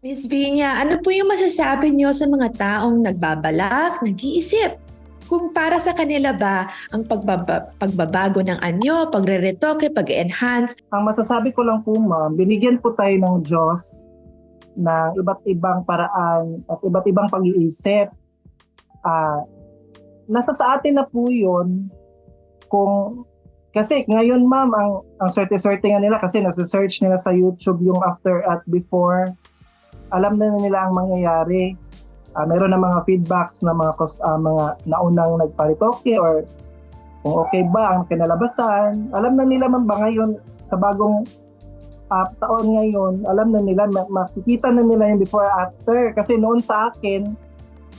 Miss Vinya, ano po yung masasabi niyo sa mga taong nagbabalak, nag-iisip? Kung para sa kanila ba ang pagbaba- pagbabago ng anyo, pagre-retoke, pag-enhance, Ang masasabi ko lang po ma'am, binigyan po tayo ng Diyos ng iba't ibang paraan at iba't ibang pag-iisip. Ah, nasa sa atin na po yun kung kasi ngayon ma'am ang ang swerte-swerte nila kasi nasa-search nila sa YouTube yung after at before alam na nila ang mangyayari Ah, meron na mga feedbacks na mga ah, mga naunang nagparitoke or kung okay ba ang kinalabasan alam na nila man ba ngayon sa bagong ah, taon ngayon, alam na nila, ma- makikita na nila yung before after. Kasi noon sa akin,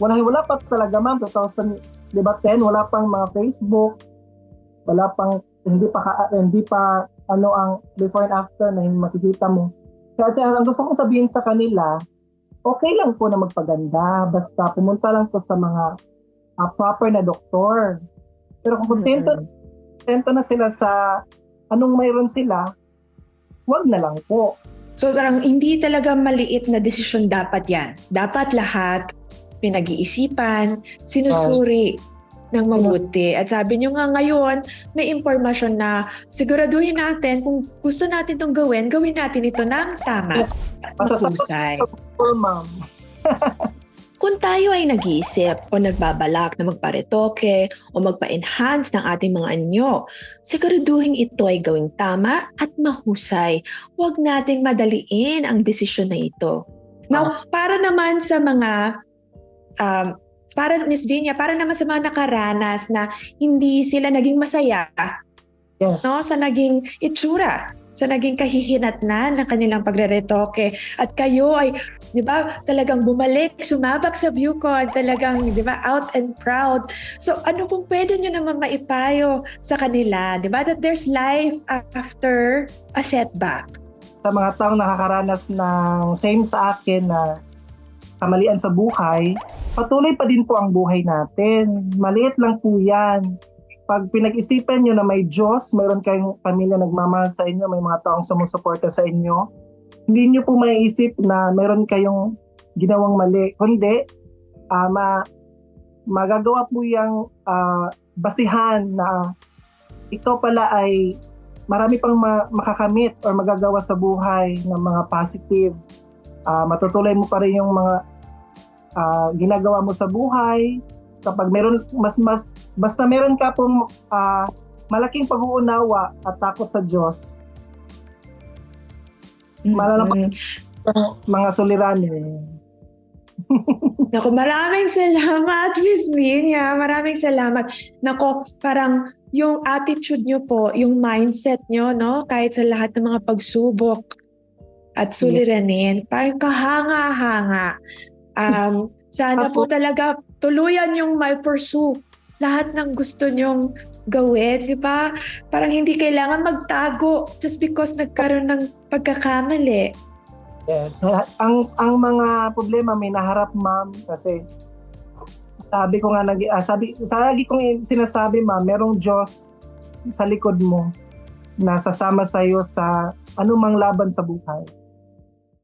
wala, wala pa talaga ma'am, 2000, di ba 10, wala pang mga Facebook, wala pang, hindi pa, hindi pa, ano ang before and after na yung makikita mo. Kasi ang gusto kong sabihin sa kanila, okay lang po na magpaganda, basta pumunta lang po sa mga ah, proper na doktor. Pero kung kontento, kontento na sila sa anong mayroon sila, wag na lang po. So parang hindi talaga maliit na desisyon dapat yan. Dapat lahat pinag-iisipan, sinusuri ng mabuti. At sabi nyo nga ngayon, may impormasyon na siguraduhin natin kung gusto natin itong gawin, gawin natin ito ng tama at mahusay. Ma'am. Kung tayo ay nag-iisip o nagbabalak na magparetoke o magpa-enhance ng ating mga anyo, siguraduhin ito ay gawing tama at mahusay. Huwag nating madaliin ang desisyon na ito. Now, para naman sa mga um, para Miss Vinya, para naman sa mga nakaranas na hindi sila naging masaya Yes. no sa naging itsura, sa naging kahihinatnan ng kanilang pagre-retoke at kayo ay 'di ba talagang bumalik, sumabak sa ViewCon, talagang 'di ba out and proud. So ano pong pwede nyo naman maipayo sa kanila, 'di ba that there's life after a setback. Sa mga taong nakakaranas ng same sa akin na kamalian sa buhay, patuloy pa din po ang buhay natin. Maliit lang po yan. Pag pinag-isipan nyo na may Diyos, mayroon kayong pamilya nagmamahal sa inyo, may mga taong sumusuporta sa inyo, hindi nyo po maiisip na mayroon kayong ginawang mali. Kundi, ah, ma- magagawa po yung ah, basihan na ito pala ay marami pang ma- makakamit or magagawa sa buhay ng mga positive. Ah, matutuloy mo pa rin yung mga ah, ginagawa mo sa buhay. Kapag meron mas mas basta meron ka pong ah, malaking pag-uunawa at takot sa Diyos, Malalang- mga suliranin. Nako, maraming salamat, Miss Vinya. Maraming salamat. Nako, parang yung attitude nyo po, yung mindset nyo, no? Kahit sa lahat ng mga pagsubok at suliranin, parang kahanga-hanga. Um, sana po talaga tuluyan yung may pursue lahat ng gusto nyong gawin, di ba? Parang hindi kailangan magtago just because nagkaroon ng pagkakamali. Yes. Ang ang mga problema may naharap ma'am kasi sabi ko nga nag ah, sabi lagi kong sinasabi ma'am, merong Diyos sa likod mo na sasama sa iyo sa anumang laban sa buhay.